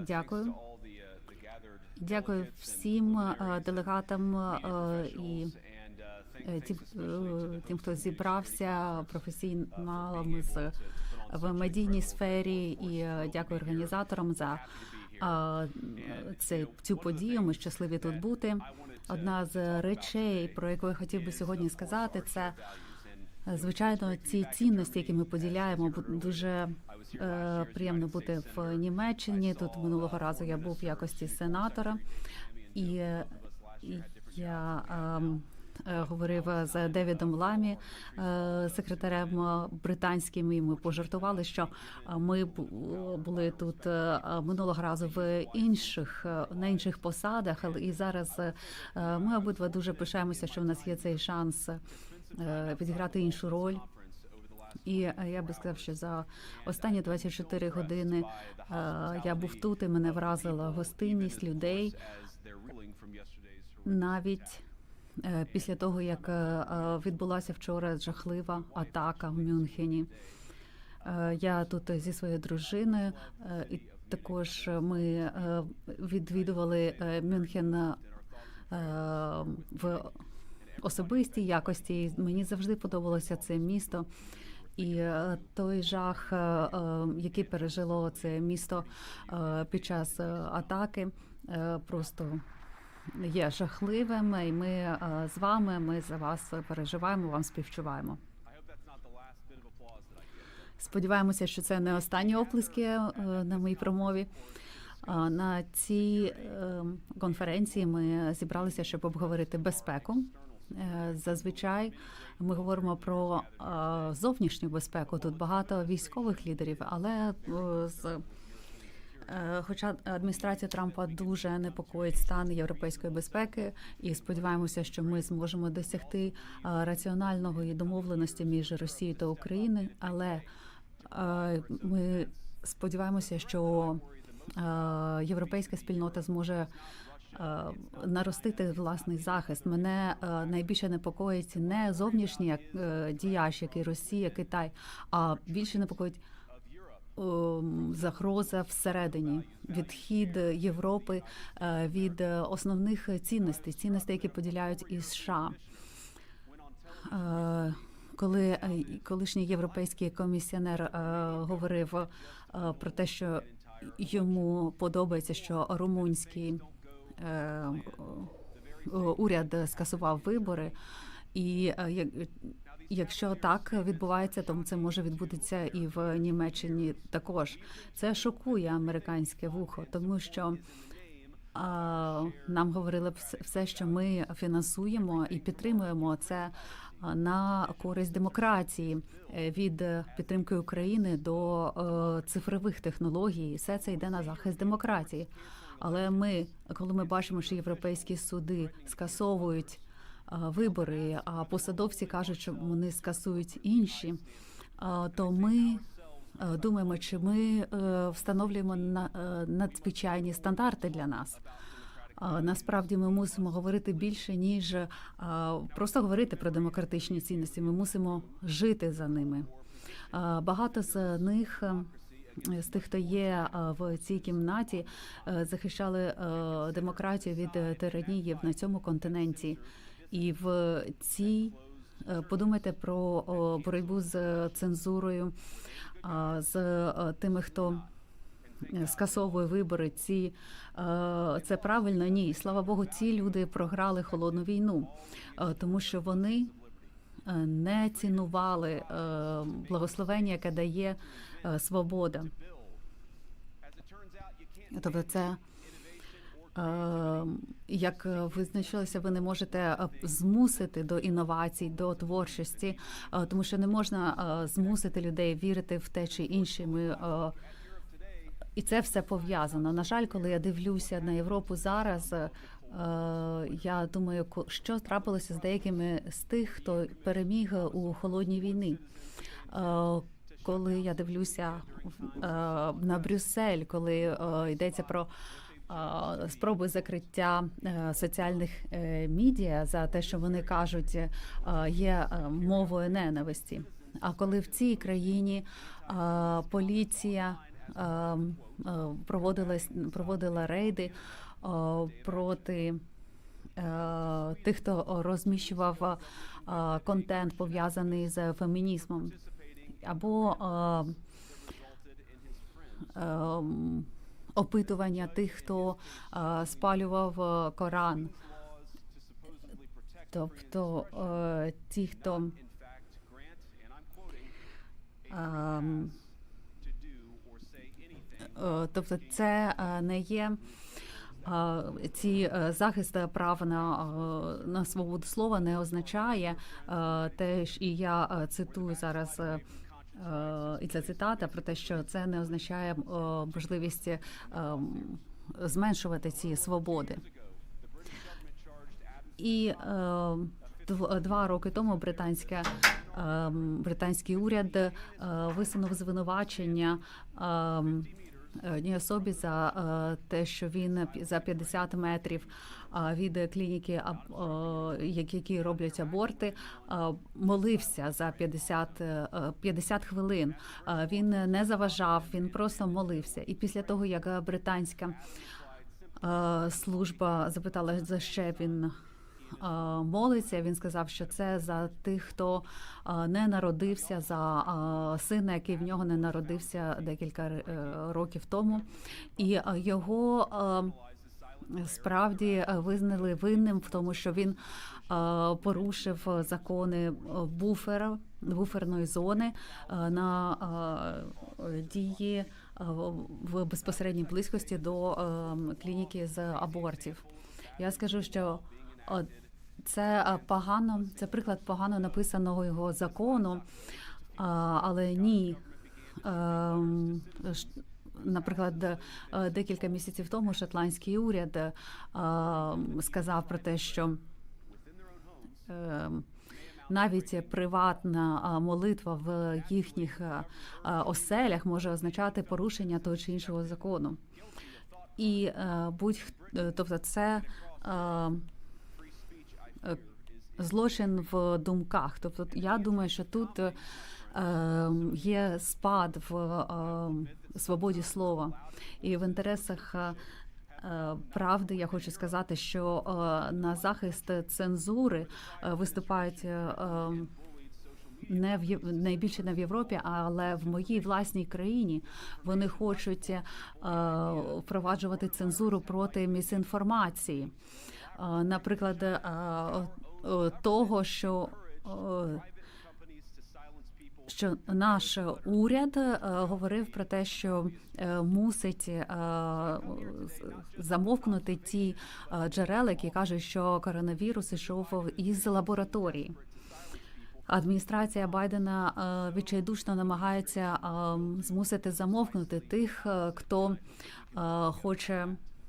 Дякую. Дякую всім е, делегатам і е, е, тим, хто зібрався професіоналами з в медійній сфері, і е, дякую організаторам за це цю подію. Ми щасливі тут бути. Одна з речей, про яку я хотів би сьогодні сказати, це звичайно ці цінності, які ми поділяємо. Дуже е, приємно бути в Німеччині. Тут минулого разу я був в якості сенатора, і, е, я. ем, е, Говорив з Девідом Ламі, е, секретарем е, британським, і ми пожартували, що е, ми були тут е, минулого разу в інших е, на інших посадах, і зараз е, ми обидва дуже пишаємося, що в нас є цей шанс е, відіграти іншу роль. І е, я би сказав, що за останні 24 години е, я був тут, і мене вразила гостинність людей навіть е, після того, як е, е, відбулася вчора жахлива атака в Мюнхені. Е, Я тут зі своєю дружиною, е, і також ми е, відвідували е, Мюнхен е, в особистій якості. Мені завжди подобалося це місто. І е, той жах, е, е, який пережило це місто під час атаки, просто є жахливим. І ми з вами, ми за вас переживаємо, вам співчуваємо. Сподіваємося, що це не останні оплески на моїй промові. На цій конференції ми зібралися, щоб обговорити безпеку. Е, Зазвичай ми говоримо про е, зовнішню безпеку. Тут багато військових лідерів, але е, з Хоча адміністрація Трампа дуже непокоїть стан європейської безпеки, і сподіваємося, що ми зможемо досягти раціональної домовленості між Росією та Україною. Але ми сподіваємося, що європейська спільнота зможе. Е, Наростити власний захист мене е, найбільше непокоїть не зовнішній е, діяч, який Росія, Китай, а більше непокоїть ем, загроза всередині, відхід Європи від основних цінностей, цінностей, які поділяють і США. Коли колишній європейський комісіонер говорив про те, що йому подобається, що румунський уряд скасував вибори, і е, Якщо так відбувається, то це може відбутися і в Німеччині також. Це шокує американське вухо, тому що нам говорили все- що ми фінансуємо і підтримуємо це на користь демократії е, від підтримки України до е, цифрових технологій. Все це йде на захист демократії. Але ми, коли ми бачимо, що європейські суди скасовують вибори, а посадовці кажуть, що вони скасують інші, то ми думаємо, чи ми е, встановлюємо е, надзвичайні стандарти для нас. Насправді ми мусимо говорити більше ніж просто говорити про демократичні цінності. Ми мусимо жити за ними. Багато з них. Е, З тих, хто є е, в цій кімнаті, е, захищали демократію від е, тиранії на цьому континенті, і в цій подумайте про боротьбу з цензурою, з тими, хто скасовує вибори. Ці це правильно? Ні, слава Богу, ці люди програли холодну війну, тому що вони. Е, Не цінували е, благословення, яке дає е, свобода. Тобто, це як визначилося, ви не можете змусити до інновацій, до творчості, тому що не можна змусити людей вірити в те чи інше. Ми і це все пов'язано. На жаль, коли я дивлюся на Європу зараз, я думаю, що трапилося з деякими з тих, хто переміг у холодній війні. Е, Коли я дивлюся е, на Брюссель, коли е, йдеться про е, спроби закриття е, соціальних е, медіа за те, що вони кажуть, е, є е, мовою ненависті. А коли в цій країні е, поліція е, е, проводила рейди е, проти е, тих, хто розміщував е, контент пов'язаний з фемінізмом, або е, опитування тих, хто е, спалював е, Коран. Тобто е, ті, хто ем, е, тобто це е, не є е, ці е, захист прав на, е, на свободу слова не означає е, те, і я е, цитую зараз. е, е, І ця цитата про те, що це не означає е, можливість е, зменшувати ці свободи. І е, два роки тому британське е, британський уряд е, висунув звинувачення е, одній особі за е, те, що він за 50 метрів е, від клініки, е, які роблять аборти, е, молився за 50, е, 50 хвилин. Е, Він не заважав, він просто молився. І після того, як е, британська е, служба запитала, за що він е, молиться. Він сказав, що це за тих, хто е, не народився, за е, сина, який в нього не народився декілька е, років тому, і е, його. е, Справді е, визнали винним в тому, що він е, порушив закони е, буфера буферної зони е, на е, дії е, в безпосередній близькості до е, клініки з абортів. Я скажу, що е, це е, погано, це приклад погано написаного його закону, але ні. Ем, Наприклад, е, декілька місяців тому шотландський уряд е, сказав про те, що ем, навіть приватна молитва в їхніх оселях може означати порушення того чи іншого закону. І е, будь тобто це злочин в думках. Тобто, я думаю, що тут е, є спад в е, свободі слова і в інтересах. е, е, Правди, я хочу сказати, що е, на захист цензури е, виступають е, е, не в найбільше не в Європі, але в моїй власній країні вони хочуть е, впроваджувати цензуру проти місінформації. Наприклад, е, того, що що наш уряд е, говорив про те, що е, мусить замовкнути ті джерела, які кажуть, що коронавірус ішов із лабораторії. Адміністрація Байдена відчайдушно намагається е, змусити замовкнути тих, хто хоче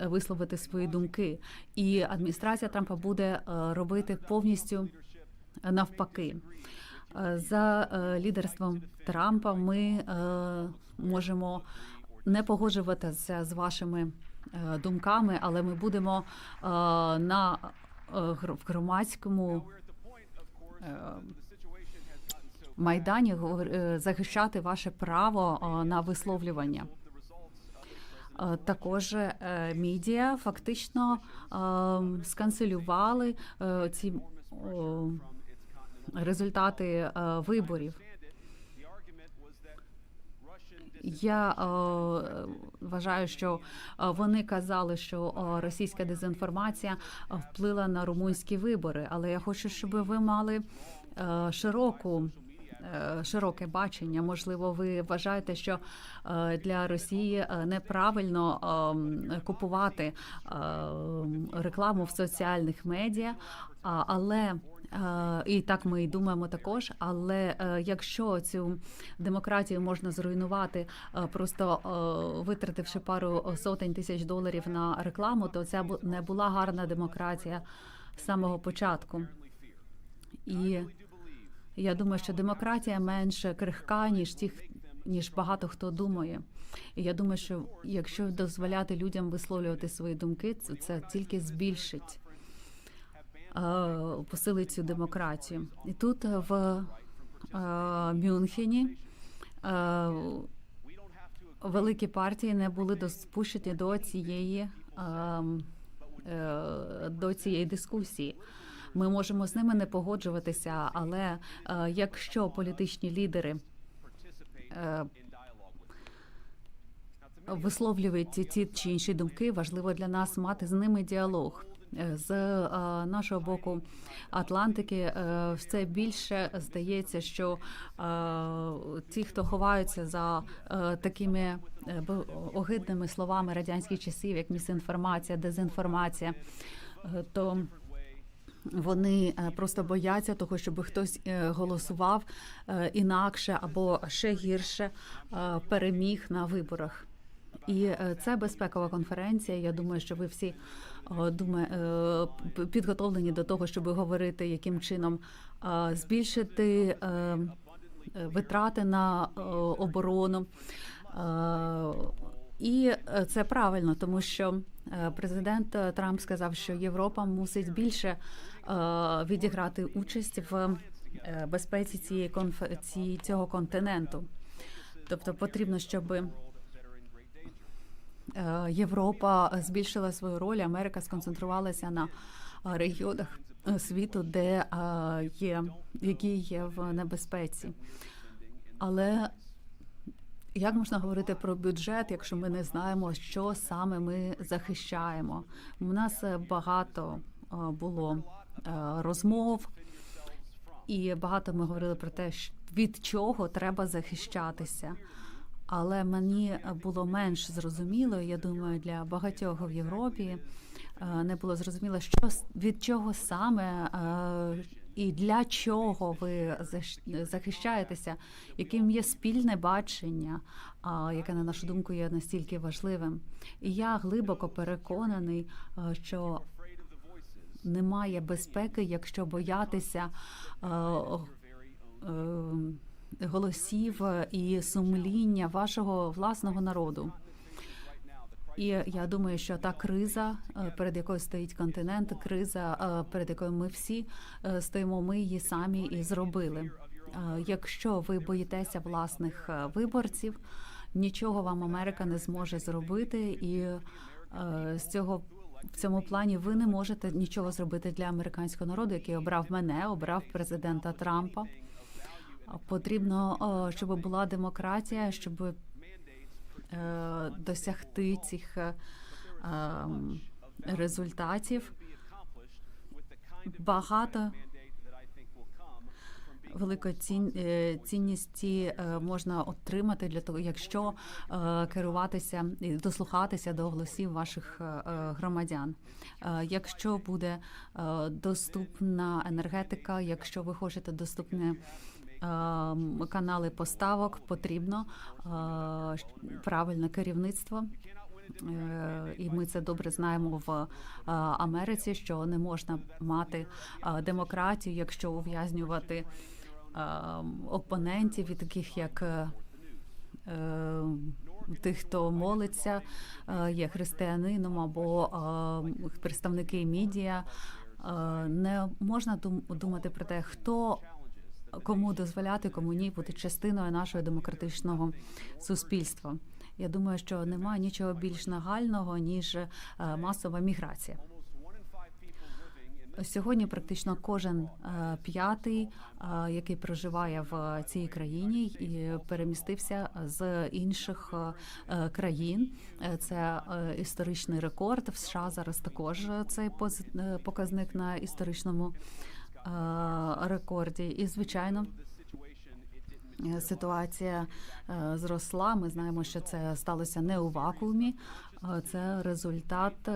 висловити свої думки, і адміністрація Трампа буде е, робити повністю навпаки. Е, За е, лідерством Трампа ми можемо не погоджуватися з вашими думками, але ми будемо на в громадському майдані захищати ваше право на висловлювання. Е, Також е, медіа фактично е, сканцелювали ці результати виборів. Я е, вважаю, що вони казали, що російська дезінформація вплила на румунські вибори, але я хочу, щоб ви мали е, широку. Е, Широке бачення, можливо, ви вважаєте, що е, для Росії е, неправильно е, купувати е, рекламу в соціальних медіа, але і так ми й думаємо також. Але якщо цю демократію можна зруйнувати, просто витративши пару сотень тисяч доларів на рекламу, то це не була гарна демократія з самого початку. І я думаю, що демократія менш крихка, ніж ті, ніж багато хто думає. І я думаю, що якщо дозволяти людям висловлювати свої думки, це, це тільки збільшить, е, посилить цю демократію. І тут в е, Мюнхені е, великі партії не були допущені до цієї ем, е, до цієї дискусії. Ми можемо з ними не погоджуватися, але е, якщо політичні лідери е, висловлюють ті чи інші думки, важливо для нас мати з ними діалог. Е, З нашого боку Атлантики все більше здається, що ті, хто ховаються за такими огидними словами радянських часів, як місінформація, дезінформація, то вони е, просто бояться того, щоб хтось е, голосував е, інакше або ще гірше переміг на виборах. І це безпекова конференція. Я думаю, що ви всі думає, підготовлені до того, щоб говорити, яким чином збільшити витрати на оборону. І це правильно, тому що президент Трамп сказав, що Європа мусить більше відіграти участь в е, безпеці цієї конфеці цього континенту. Тобто потрібно, щоб е, Європа збільшила свою роль, Америка сконцентрувалася на е, регіонах е, світу, де е, є які є в небезпеці. Але як можна говорити про бюджет, якщо ми не знаємо, що саме ми захищаємо? У нас е, багато е, було е, розмов, і багато ми говорили про те, від чого треба захищатися. Але мені було менш зрозуміло, я думаю, для багатьох в Європі е, не було зрозуміло, що від чого саме е, і для чого ви захищаєтеся, яким є спільне бачення, яке на нашу думку є настільки важливим. І я глибоко переконаний, е, що немає безпеки, якщо боятися е, е, голосів і сумління вашого власного народу. І я думаю, що та криза, е, перед якою стоїть континент, криза, перед якою ми всі стоїмо, ми її самі і зробили. Якщо ви боїтеся власних виборців, нічого вам Америка не зможе зробити, і з цього в цьому плані ви не можете нічого зробити для американського народу, який обрав мене, обрав президента Трампа. Потрібно, е, щоб була демократія, щоб е, досягти цих е, ем, результатів. Багато великої цін, е, цінності е, можна отримати для того, якщо е, керуватися і дослухатися до голосів ваших громадян. Якщо буде доступна енергетика, якщо ви хочете доступне канали поставок, потрібно правильне керівництво. І ми це добре знаємо в Америці, що не можна мати демократію, якщо ув'язнювати опонентів, і таких як е, е, тих, хто молиться, е, є християнином або представники медіа. Не можна дум- думати про те, хто кому дозволяти, кому ні бути частиною нашого демократичного суспільства. Я думаю, що немає нічого більш нагального ніж масова міграція. Сьогодні практично кожен е, п'ятий, е, який проживає в цій країні, і перемістився з інших е, країн. Це історичний рекорд. В США зараз також цей показник на історичному рекорді. І звичайно. Ситуація зросла. Ми знаємо, що це сталося не у вакуумі. Це результат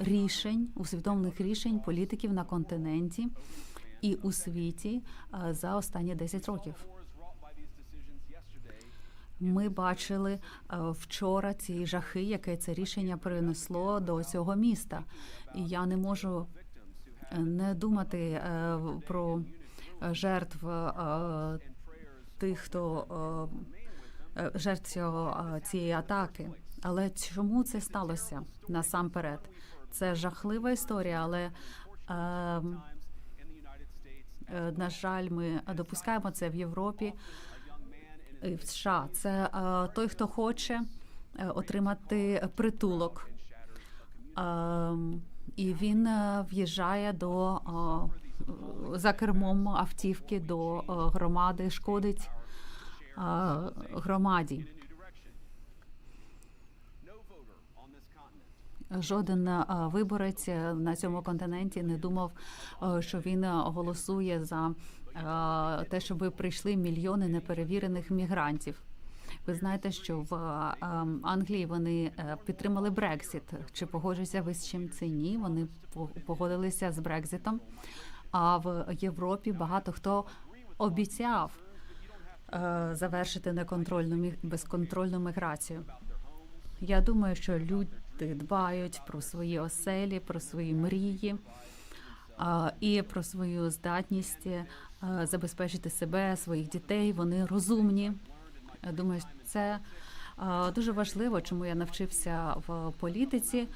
рішень, усвідомлених рішень політиків на континенті і у світі е, за останні 10 років. Ми бачили е, вчора ці жахи, яке це рішення принесло до цього міста. І я не можу е, не думати про жертв тих, хто жертв цього цієї атаки. Але чому це сталося насамперед? Це жахлива історія, але е, е, на жаль, ми допускаємо це в Європі. е, в США. Це е, той, хто хоче е, отримати притулок. Ем, І він в'їжджає до за кермом автівки до громади, шкодить громаді. Жоден е, виборець е, на цьому континенті не думав, е, що він голосує за те, щоб прийшли мільйони неперевірених мігрантів. Ви знаєте, що в ем, Англії вони підтримали Брексіт. Чи погоджуються ви з чим це ні? Вони по- погодилися з Брекзитом. А в Європі багато хто обіцяв завершити неконтрольну безконтрольну міграцію. Я думаю, що люди дбають про свої оселі, про свої мрії і про свою здатність е, забезпечити себе, своїх дітей. Вони розумні. Думаю, це дуже важливо, чому я навчився в політиці.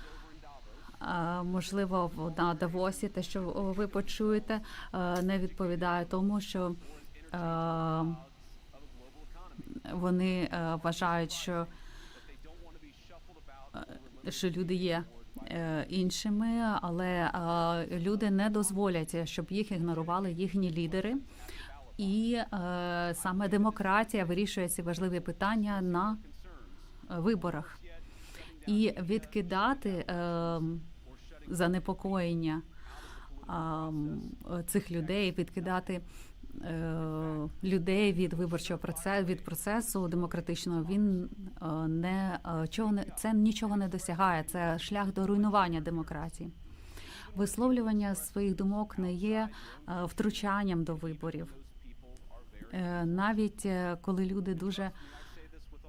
Можливо, на Давосі те, що ви почуєте, е, не відповідає тому, що е, вони вважають, що що люди є е, іншими, але е, люди не дозволять, щоб їх ігнорували їхні лідери. І е, саме демократія вирішує ці важливі питання на е, виборах. І відкидати е, занепокоєння е, цих людей, відкидати е, людей від виборчого процесу від процесу демократичного. Він е, не е, чого не це нічого не досягає. Це шлях до руйнування демократії. Висловлювання своїх думок не є е, втручанням до виборів. Е, Навіть е, коли люди дуже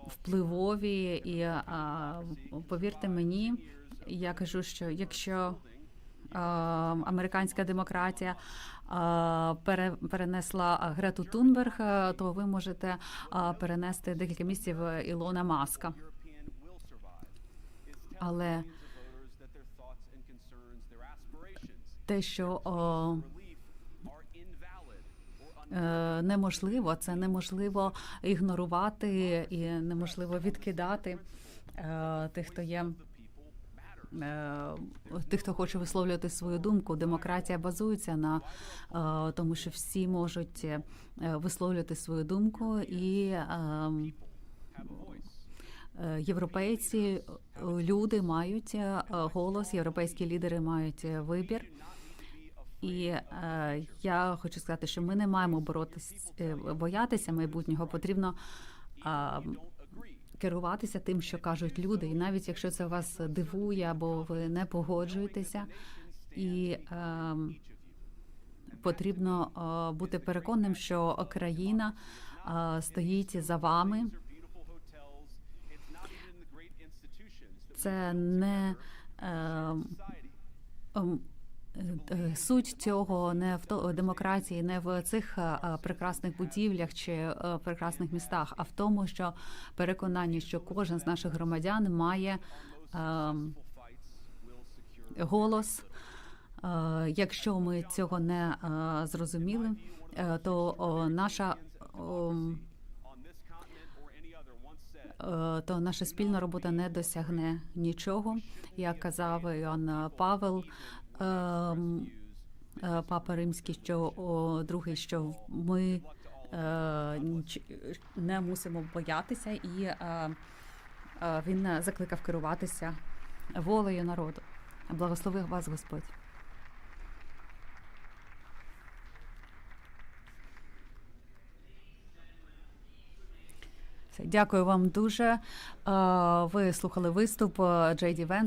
впливові, і повірте мені, я кажу, що якщо американська демократія а, перенесла Грету Тунберг, то ви можете перенести декілька місяців Ілона Маска. Але те, що е, неможливо, це неможливо ігнорувати і неможливо відкидати е, тих, хто є. Е, Тих, хто хоче висловлювати свою думку, демократія базується на е, тому, що всі можуть е, висловлювати свою думку, і е, е, європейці люди мають голос, європейські лідери мають вибір. І я хочу сказати, що ми не маємо боротись, е, боятися майбутнього. Потрібно е, керуватися тим, що кажуть люди, і навіть якщо це вас дивує або ви не погоджуєтеся, і е, потрібно е, бути переконаним, що країна е, стоїть за вами. Це не е, суть цього не в то- демократії, не в цих е, прекрасних будівлях чи е, прекрасних містах, а в тому, що переконання, що кожен з наших громадян має ем, голос. Е, Якщо ми цього не е, зрозуміли, е, то наша е, то наша спільна робота не досягне нічого. Як казав Іоанн Павел, е, папа римський, що о, другий, що ми е, не мусимо боятися, і е, е, він закликав керуватися волею народу. Благословив вас Господь. Дякую вам дуже. Е, Ви слухали виступ Джейді Вен.